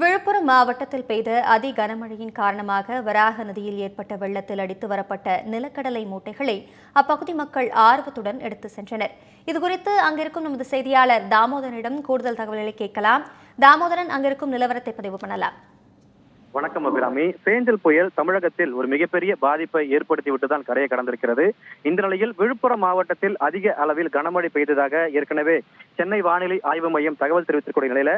விழுப்புரம் மாவட்டத்தில் பெய்த அதி கனமழையின் காரணமாக வராக நதியில் ஏற்பட்ட வெள்ளத்தில் அடித்து வரப்பட்ட நிலக்கடலை மூட்டைகளை அப்பகுதி மக்கள் ஆர்வத்துடன் எடுத்து சென்றனர். இதுகுறித்து அங்கிருக்கும் நமது செய்தியாளர் தாமோதரனிடம் கூடுதல் தகவல்களை கேட்கலாம். தாமோதரன் அங்கிருக்கும் நிலவரத்தை பதிவு பண்ணலாம். வணக்கம் அபிராமி. சேஞ்சல் புயல் தமிழகத்தில் ஒரு மிகப்பெரிய பாதிப்பை ஏற்படுத்தி விட்டுதான் கரையை கடந்திருக்கிறது. இந்த நிலையில் விழுப்புரம் மாவட்டத்தில் அதிக அளவில் கனமழை பெய்ததாக ஏற்கனவே சென்னை வானிலை ஆய்வு மையம் தகவல் தெரிவித்திருக்கூடிய நிலையில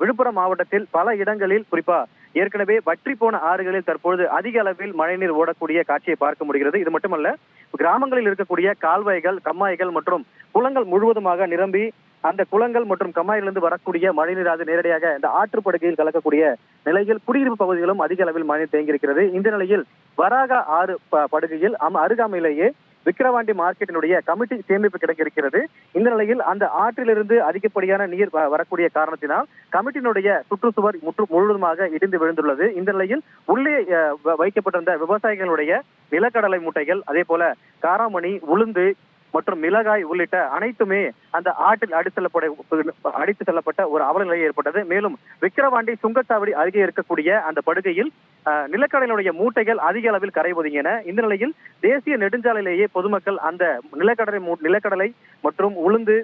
விழுப்புரம் மாவட்டத்தில் பல இடங்களில் குறிப்பா ஏற்கனவே வற்றி போன ஆறுகளில் தற்பொழுது அதிக அளவில் மழைநீர் ஓடக்கூடிய காட்சியை பார்க்க முடிகிறது. இது மட்டுமல்ல கிராமங்களில் இருக்கக்கூடிய கால்வாய்கள் கம்மாய்கள் மற்றும் குளங்கள் முழுவதுமாக நிரம்பி அந்த குளங்கள் மற்றும் கம்மாயிலிருந்து வரக்கூடிய மழைநீர் அது நேரடியாக இந்த ஆற்றுப்படுகையில் கலக்கக்கூடிய நிலையில் குடியிருப்பு பகுதிகளும் அதிக அளவில் மழை தேங்கியிருக்கிறது. இந்த நிலையில் வராக ஆறு படுகையில் அருகாமையிலேயே விக்கிரவாண்டி மார்க்கெட்டினுடைய கமிட்டி சேமிப்பு கிடைக்க இருக்கிறது இந்த நிலையில் அந்த ஆற்றிலிருந்து அதிகப்படியான நீர் வ- வரக்கூடிய காரணத்தினால் கமிட்டியினுடைய சுற்றுச்சுவர் முற்று முழுவதுமாக இடிந்து விழுந்துள்ளது. இந்த நிலையில் உள்ளே வ- வைக்கப்பட்டிருந்த விவசாயிகளுடைய நிலக்கடலை மூட்டைகள் அதே போல காராமணி உளுந்து மற்றும் மிளகாய் உள்ளிட்ட அனைத்துமே அந்த ஆற்றில் அடி செல்லப்பட அடித்து செல்லப்பட்ட ஒரு அவல நிலை ஏற்பட்டது. மேலும் விக்கிரவாண்டி சுங்கச்சாவடி அருகே இருக்கக்கூடிய அந்த படுகையில் நிலக்கடலுடைய மூட்டைகள் அதிக அளவில் கரை ஒதுங்கின இந்த நிலையில் தேசிய நெடுஞ்சாலையிலேயே பொதுமக்கள் அந்த நிலக்கடலை மூ- நிலக்கடலை மற்றும் உளுந்து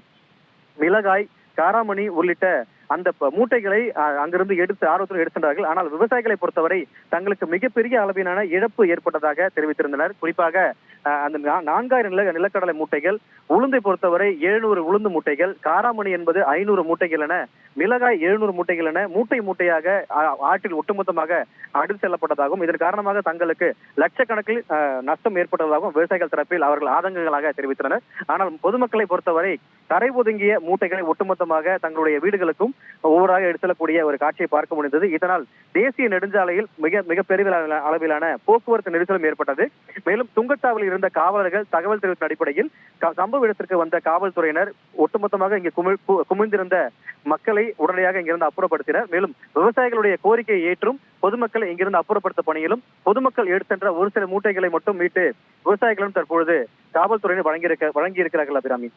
மிளகாய் காராமணி உள்ளிட்ட அந்த ப- மூட்டைகளை அங்கிருந்து எடுத்து ஆர்வத்துடன் எடுத்துட்டார்கள் ஆனால் விவசாயிகளை பொறுத்தவரை தங்களுக்கு மிகப்பெரிய அளவிலான இழப்பு ஏற்பட்டதாக தெரிவித்திருந்தனர். குறிப்பாக அந்த நான்காயிரம் நில நிலக்கடலை மூட்டைகள் உளுந்தை பொறுத்தவரை எழுநூறு உளுந்து மூட்டைகள் காராமணி என்பது ஐநூறு மூட்டைகள் என மிளகாய் எழுநூறு மூட்டைகள் என மூட்டை மூட்டையாக ஆற்றில் ஒட்டுமொத்தமாக அடித்து செல்லப்பட்டதாகவும் இதன் காரணமாக தங்களுக்கு லட்சக்கணக்கில் நஷ்டம் ஏற்பட்டதாகவும் விவசாயிகள் தரப்பில் அவர்கள் ஆதங்கங்களாக தெரிவித்தனர். ஆனால் பொதுமக்களை பொறுத்தவரை கரை ஒதுங்கிய மூட்டைகளை ஒட்டுமொத்தமாக தங்களுடைய வீடுகளுக்கும் ஒவ்வொருவராக எடுத்து செல்லக்கூடிய ஒரு காட்சியை பார்க்க முடிந்தது. இதனால் தேசிய நெடுஞ்சாலையில் மிக மிக பெரிய அளவிலான- போக்குவரத்து நெரிசலும் ஏற்பட்டது. மேலும் துங்கச்சாவலில் இருந்த காவலர்கள் தகவல் தெரிவித்த அடிப்படையில் சம்பவ இடத்திற்கு வந்த காவல்துறையினர் ஒட்டுமொத்தமாக இங்கு குமிழ் குமிழ்ந்திருந்த மக்களை உடனடியாக இங்கிருந்து அப்புறப்படுத்தினர். மேலும் விவசாயிகளுடைய கோரிக்கையை ஏற்றும் பொதுமக்களை இங்கிருந்து அப்புறப்படுத்த பணியிலும் பொதுமக்கள் எடுத்தென்ற ஒரு சில மூட்டைகளை மட்டும் மீட்டு விவசாயிகளும் தற்பொழுது காவல்துறையினர் வழங்கியிருக்க வழங்கியிருக்கிறார்கள் அபிராமி.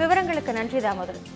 விவரங்களுக்கு நன்றி தாமோதரன்.